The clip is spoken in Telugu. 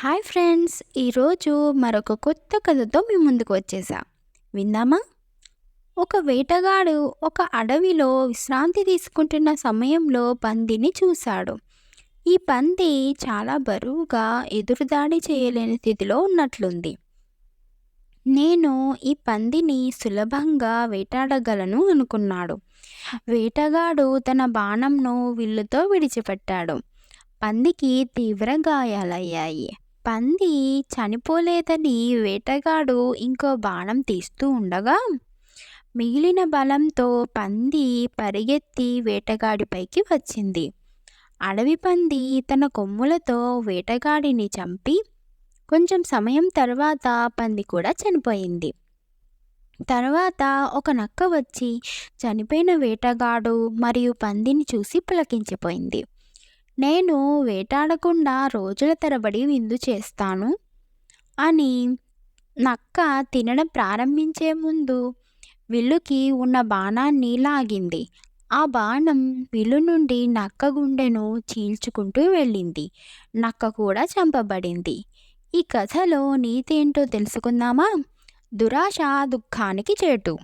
హాయ్ ఫ్రెండ్స్ ఈరోజు మరొక కొత్త కథతో మీ ముందుకు వచ్చేసా. విందామా? ఒక వేటగాడు ఒక అడవిలో విశ్రాంతి తీసుకుంటున్న సమయంలో పందిని చూశాడు. ఈ పంది చాలా బరువుగా ఎదురుదాడి చేయలేని స్థితిలో ఉన్నట్లుంది. నేను ఈ పందిని సులభంగా వేటాడగలను అనుకున్నాడు. వేటగాడు తన బాణంను విల్లుతో విడిచిపెట్టాడు. పందికి తీవ్ర గాయాలయ్యాయి. పంది చనిపోలేదని వేటగాడు ఇంకో బాణం తీస్తూ ఉండగా మిగిలిన బలంతో పంది పరిగెత్తి వేటగాడిపైకి వచ్చింది. అడవి పంది తన కొమ్ములతో వేటగాడిని చంపి కొంచెం సమయం తర్వాత పంది కూడా చనిపోయింది. తర్వాత ఒక నక్క వచ్చి చనిపోయిన వేటగాడు మరియు పందిని చూసి పులకించిపోయింది. నేను వేటాడకుండా రోజుల తరబడి విందు చేస్తాను అని నక్క తినడం ప్రారంభించే ముందు విల్లుకి ఉన్న బాణాన్ని లాగింది. ఆ బాణం విల్లు నుండి నక్క గుండెను చీల్చుకుంటూ వెళ్ళింది. నక్క కూడా చంపబడింది. ఈ కథలో నీతేంటో తెలుసుకుందామా? దురాశ దుఃఖానికి చేటు.